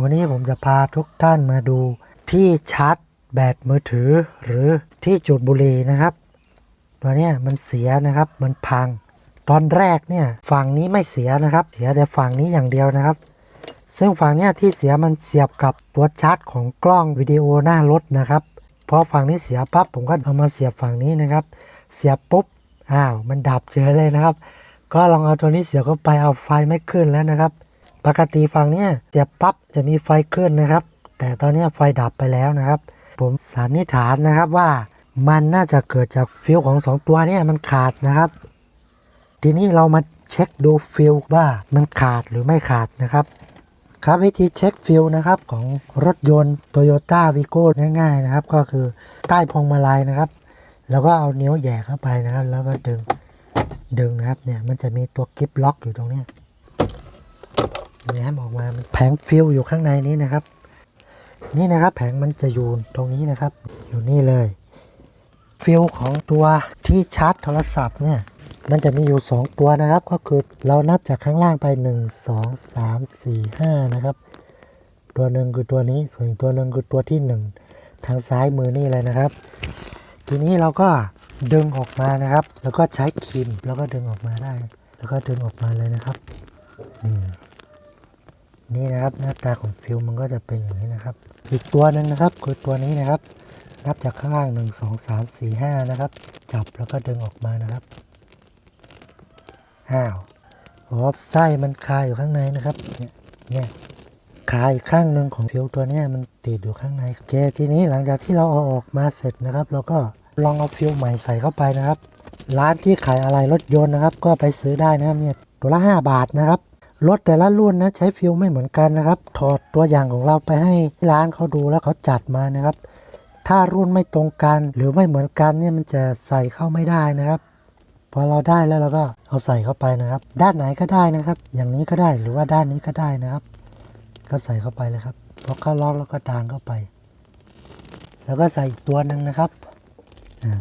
วันนี้ผมจะพาทุกท่านมาดูที่ชาร์จแบตมือถือ หรือที่จุดบุหรี่นะครับ ตัวนี้มันเสียนะครับมันพัง ตอนแรกเนี่ยฝั่งนี้ไม่เสียนะครับ เสียแต่ฝั่งนี้อย่างเดียวนะครับ ซึ่งฝั่งนี้ที่เสียมันเสียบกับตัวชาร์จของกล้องวิดีโอหน้ารถนะครับพอฝั่งนี้เสียปั๊บผมก็เอามาเสียบฝั่งนี้นะครับ เสียบปุ๊บอ้าวมันดับเฉยเลยนะครับ ก็ลองเอาตัวนี้เสียบเข้าไปเอาไฟไม่ขึ้นแล้วนะครับ ปกติฝั่งเนี้ยเสียบปั๊บจะมีไฟขึ้นนะครับ แต่ตอนนี้ไฟดับไปแล้วนะครับ ผมสันนิษฐานนะครับว่ามันน่าจะเกิดจากฟิวของสองตัวเนี้มันขาดนะครับ ทีนี้เรามาเช็คดูฟิลว่ามันขาดหรือไม่ขาดนะครับครับวิธีเช็คฟิลนะครับของรถยนต์ Toyota v i g o ง่ายๆนะครับ ก็คือใต้พวงมาลัยนะครับ แล้วก็เอานิ้วแหย่เข้าไปนะครับ แล้วก็ดึงดึงนะครับเนี่ยมันจะมีตัวกิฟล็อกอยู่ตรงนี้ แง้มออกมาแผงฟิลอยู่ข้างในนี้นะครับ นี่นะครับแผงมันจะอยู่ตรงนี้นะครับ อยู่นี่เลยฟิลของตัวที่ชาร์จโทรศัพท์เนี่ยมันจะมีอยู่ 2 ตัวนะครับ ก็คือเรานับจากข้างล่างไป 1 2 3 4 5 นะครับ ตัวหนึ่งคือตัวนี้ส่วนอีกตัวหนึ่งคือตัวที่ 1 ทางซ้ายมือนี่เลยนะครับ ทีนี้เราก็ดึงออกมานะครับ แล้วก็ใช้ครีมแล้วก็ดึงออกมาได้ แล้วก็ดึงออกมาเลยนะครับนี่ นี่นะครับ หน้าตาของฟิลมันก็จะเป็นอย่างนี้นะครับ อีกตัวหนึ่งนะครับ คือตัวนี้นะครับ นับจากข้างล่าง 1 2 3 4 5 นะครับ จับแล้วก็ดึงออกมานะครับ อ้าวอ๋อไส้มันคาอยู่ข้างในนะครับ เนี่ยเนี่ยขาอีกข้างหนึ่งของฟิวตัวนี้มันติดอยู่ข้างในโอเคทีนี้หลังจากที่เราเอาออกมาเสร็จนะครับ เราก็ลองเอาฟิวใหม่ใส่เข้าไปนะครับ ร้านที่ขายอะไรรถยนต์นะครับ ก็ไปซื้อได้นะครับเนี่ยตัวละ 5 บาทนะครับ รถแต่ละรุ่นนะใช้ฟิวไม่เหมือนกันนะครับ ถอดตัวอย่างของเราไปให้ร้านเขาดูแล้วเขาจัดมานะครับ ถ้ารุ่นไม่ตรงกันหรือไม่เหมือนกันเนี่ยมันจะใส่เข้าไม่ได้นะครับ พอเราได้แล้วเราก็เอาใส่เข้าไปนะครับ ด้านไหนก็ได้นะครับ อย่างนี้ก็ได้หรือว่าด้านนี้ก็ได้นะครับ ก็ใส่เข้าไปเลยครับพอเข้าล็อกแล้วก็ดานเข้าไป แล้วก็ใส่อีกตัวหนึ่งนะครับ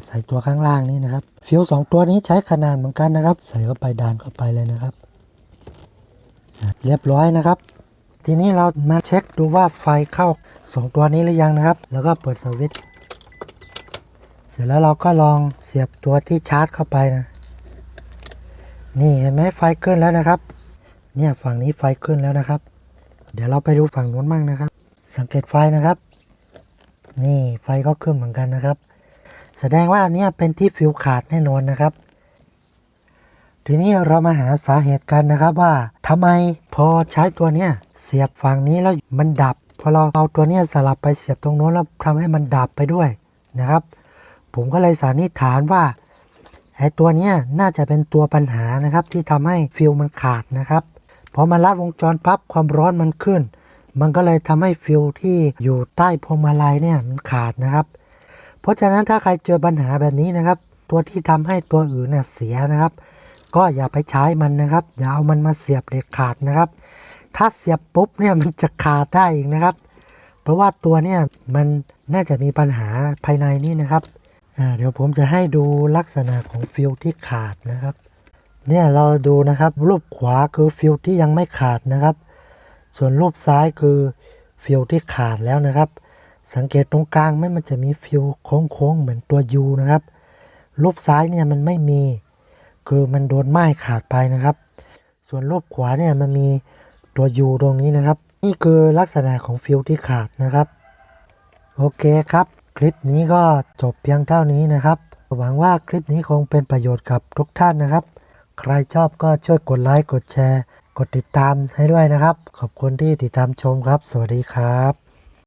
ใส่ตัวข้างล่างนี้นะครับฟิวสองตัวนี้ใช้ขนาดเหมือนกันนะครับ ใส่เข้าไปดานเข้าไปเลยนะครับ เรียบร้อยนะครับ ทีนี้เรามาเช็คดูว่าไฟเข้าสองตัวนี้หรือยังนะครับ แล้วก็เปิดสวิตช์เสร็จแล้วเราก็ลองเสียบตัวที่ชาร์จเข้าไปนะ นี่เห็นไหมไฟขึ้นแล้วนะครับ เนี่ยฝั่งนี้ไฟขึ้นแล้วนะครับ เดี๋ยวเราไปดูฝั่งนู้นบ้างนะครับ สังเกตไฟนะครับ นี่ไฟก็ขึ้นเหมือนกันนะครับ แสดงว่าอันเนี้ยเป็นที่ฟิวขาดแน่นอนนะครับ ทีนี้เรามาหาสาเหตุกันนะครับว่าทำไมพอใช้ตัวเนี้ยเสียบฝั่งนี้แล้วมันดับ พอเราเอาตัวเนี้ยสลับไปเสียบตรงโน้นแล้วทำให้มันดับไปด้วยนะครับ ผมก็เลยสันนิษฐานว่าไอ้ตัวเนี้ยน่าจะเป็นตัวปัญหานะครับ ที่ทำให้ฟิวมันขาดนะครับพอมาลัดวงจรปั๊บความร้อนมันขึ้น มันก็เลยทำให้ฟิวที่อยู่ใต้พวงมาลัยเนี่ยมันขาดนะครับ เพราะฉะนั้นถ้าใครเจอปัญหาแบบนี้นะครับ ตัวที่ทำให้ตัวอื่นเนี่ยเสียนะครับ ก็อย่าไปใช้มันนะครับอย่าเอามันมาเสียบเด็ดขาดนะครับ ถ้าเสียบปุ๊บเนี่ยมันจะขาดได้อีกนะครับ เพราะว่าตัวเนี่ยมันน่าจะมีปัญหาภายในนี่นะครับเดี๋ยวผมจะให้ดูลักษณะของฟิลที่ขาดนะครับ เนี่ยเราดูนะครับรูปขวาคือฟิลที่ยังไม่ขาดนะครับ ส่วนรูปซ้ายคือฟิลที่ขาดแล้วนะครับ สังเกตตรงกลางไหม่มันจะมีฟิลโค้งๆเหมือนตัวยูนะครับรูปซ้ายเนี่ยมันไม่มี คือมันโดนไม้ขาดไปนะครับ ส่วนรูปขวาเนี่ยมันมีตัวยูตรงนี้นะครับ นี่คือลักษณะของฟิลที่ขาดนะครับ โอเคครับ คลิปนี้ก็จบเพียงเท่านี้นะครับ หวังว่าคลิปนี้คงเป็นประโยชน์กับทุกท่านนะครับ ใครชอบก็ช่วยกดไลค์กดแชร์ กดติดตามให้ด้วยนะครับ ขอบคุณที่ติดตามชมครับ สวัสดีครับ